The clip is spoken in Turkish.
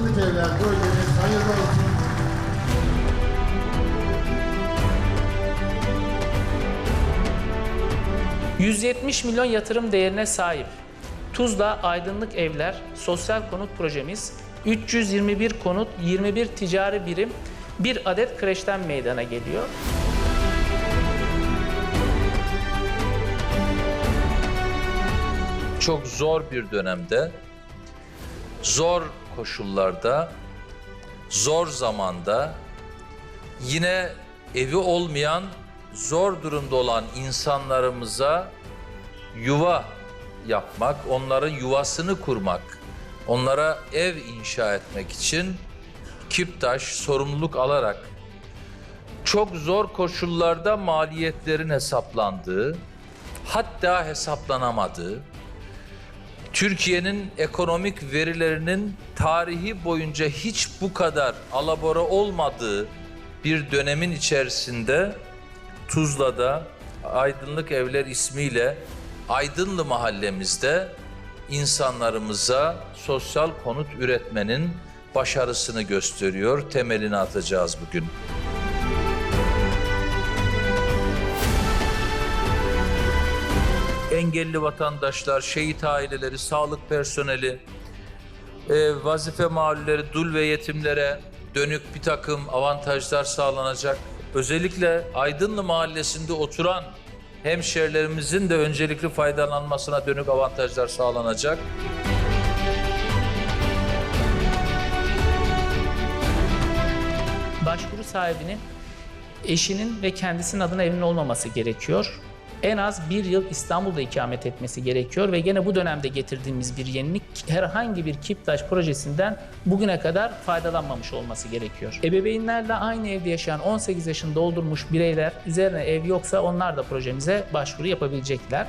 Aydınlık Evler projeniz hayırlı olsun. ...170 milyon yatırım değerine sahip Tuzla Aydınlık Evler sosyal konut projemiz 321 konut, 21 ticari birim, bir adet kreşten meydana geliyor. çok zor bir dönemde, zor koşullarda, zor zamanda yine evi olmayan, zor durumda olan insanlarımıza yuva yapmak, onların yuvasını kurmak, onlara ev inşa etmek için Kiptaş sorumluluk alarak çok zor koşullarda maliyetlerin hesaplandığı, hatta hesaplanamadığı, Türkiye'nin ekonomik verilerinin tarihi boyunca hiç bu kadar alabora olmadığı bir dönemin içerisinde Tuzla'da Aydınlık Evler ismiyle Aydınlı mahallemizde insanlarımıza sosyal konut üretmenin başarısını gösteriyor. Temelini atacağız bugün. Engelli vatandaşlar, şehit aileleri, sağlık personeli, e, vazife mağlulleri, dul ve yetimlere dönük bir takım avantajlar sağlanacak. Özellikle Aydınlı Mahallesi'nde oturan hemşerilerimizin de öncelikli faydalanmasına dönük avantajlar sağlanacak. Başvuru sahibinin eşinin ve kendisinin adına evinin olmaması gerekiyor. En az bir yıl İstanbul'da ikamet etmesi gerekiyor ve gene bu dönemde getirdiğimiz bir yenilik herhangi bir Kiptaş projesinden bugüne kadar faydalanmamış olması gerekiyor. Ebeveynlerle aynı evde yaşayan 18 yaşını doldurmuş bireyler üzerine ev yoksa onlar da projemize başvuru yapabilecekler.